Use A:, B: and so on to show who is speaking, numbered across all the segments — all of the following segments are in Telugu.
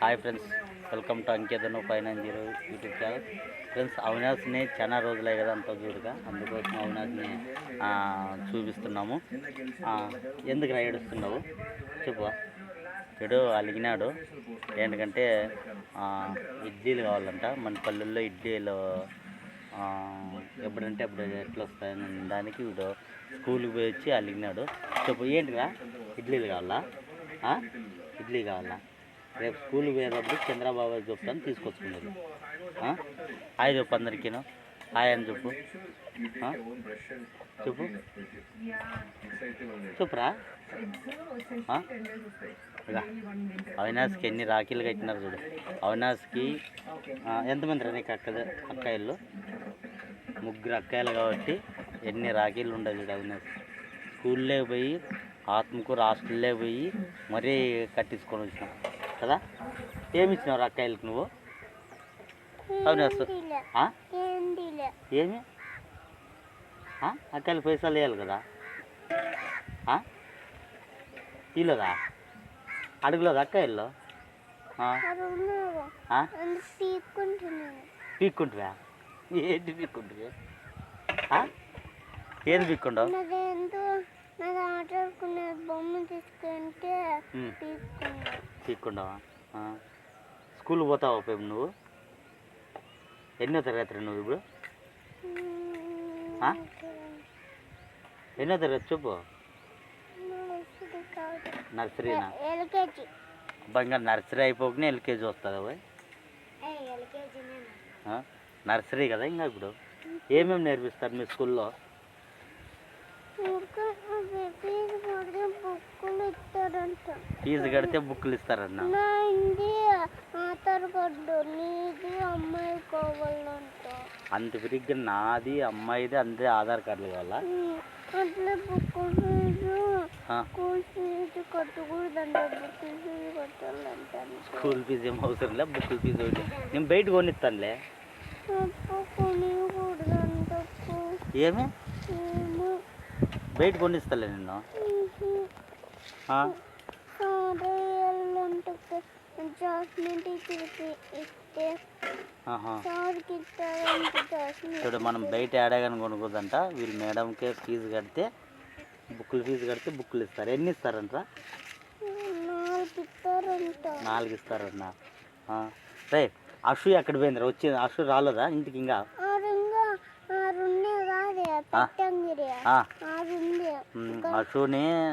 A: Hi friends welcome to అంకేతను five nine zero YouTube channel. Friends అవినాష్ని చాలా రోజులే కదా అంత చూడగా అందుకోసం అవినాష్ని చూపిస్తున్నాము. ఎందుకు రా ఏడుస్తున్నావు? చెప్పు. చెడు అలిగినాడు. ఏంటంటే ఇడ్లీలు కావాలంట. మన పల్లెల్లో ఇడ్లీలు ఎప్పుడంటే అప్పుడు ఎట్లా వస్తాయని దానికి వీడు స్కూల్కి పోయి వచ్చి అలిగినాడు. చెప్పు ఏంటిరా? ఇడ్లీలు కావాలా? ఇడ్లీ కావాలా? రేపు స్కూల్కి పోయేటప్పుడు చంద్రబాబు చెప్తాను తీసుకొచ్చుకున్నారు. హాయ్ చెప్పు అందరికీను హాయ్ అని చెప్పు. చెప్పు. చెప్పురా. అవినాష్కి ఎన్ని రాఖీలు కట్టినారు చూడు. అవినాష్కి ఎంతమంది రా నీకు అక్క అక్కాయిలు ముగ్గురు అక్కాయిలు కాబట్టి ఎన్ని రాఖీలు ఉండదు చూడు అవినాష్. స్కూల్లో పోయి ఆత్మకూరు హాస్టల్లో పోయి మరీ కట్టించుకొని వచ్చినాం. కదా? ఏమి ఇచ్చినావు అక్కాయిలకు నువ్వు? ఏమి? ఆ? అక్కాయిలు పైసలు వేయాలి కదా? ఇల్లుదా అడుగులోదా అక్కాయిల్లో? పీక్కుంటువా ఏంటి పీక్కుంటువా ఆ? ఏది పీక్కుండవు?
B: నాకు బొమ్మ తీసుకుంటే
A: ఉమ్.
B: తీసుకున్నా.
A: పీక్కుండవా ఆ. స్కూల్ పోతావా పేపు నువ్వు? ఎన్నో తరగతి నువ్వు ఇప్పుడు? ఎన్నో తరగతి చెప్పు. నర్సరీనా
B: ఎల్కేజీ.
A: ఇంకా నర్సరీ అయిపోకనే ఎల్కేజీ వస్తుంది ఆ? నర్సరీ కదా ఇంకా ఇప్పుడు? ఏమేమి నేర్పిస్తారు మీ స్కూల్లో?
B: ఫీజు
A: కడితే బుక్కులు ఇస్తారన్న?
B: నా ఇంటి ఆధార్ కార్డు నీది అమ్మాయి కావాలంట.
A: అంత విరిగ్గా నాది అమ్మాయిది అంతే ఆధార్ కార్డులు కావాలా.
B: స్కూల్ ఫీజు
A: ఏం అవసరం లే బుక్కుల ఫీజు ఒకటి. నేను బయట కొనిస్తానులే. ఏమో? బయట కొనిస్తాలే నిన్ను. చూడు మనం బయట ఏడాగాని కొనుక్కోదంట. వీళ్ళు మేడంకే ఫీజు కడితే బుక్కుల ఫీజు కడితే బుక్కులు ఇస్తారు. ఎన్ని ఇస్తారంట
B: నాలుగు
A: ఇస్తారన్న. రే అషు ఎక్కడ పోయిందిరా? వచ్చి అషు రాలేదా ఇంటికి ఇంకా?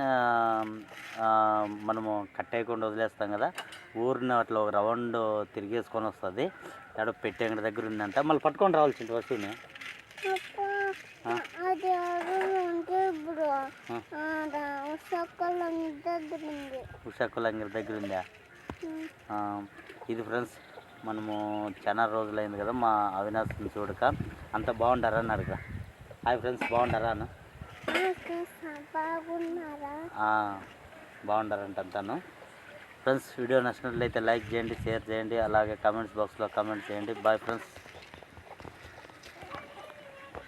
A: ఆ. ఆ, మనము కట్టేయకుండా వదిలేస్తాం కదా ఊరిని అట్లా ఒక రౌండ్ తిరిగేసుకొని వస్తుంది. ఎక్కడ పెట్టేంగడి దగ్గర ఉందంట. మళ్ళీ పట్టుకొని రావాల్సింది
B: ఇప్పుడు సక్కల దగ్గర ఉంది.
A: ఉషాకులంగిరి దగ్గర ఉందా?
B: ఉమ్.
A: ఆ, ఇది ఫ్రెండ్స్ మనము చాలా రోజులైంది కదా మా అవినాష్ని చూడక. అంత బాగుంటారా అని అడగ హాయ్ ఫ్రెండ్స్ బాగుంటారా అన్న? బాగుండారంట తను. అంతాను ఫ్రెండ్స్ వీడియో నచ్చినట్లయితే లైక్ చేయండి షేర్ చేయండి అలాగే కమెంట్స్ బాక్స్లో కామెంట్ చేయండి. Bye friends.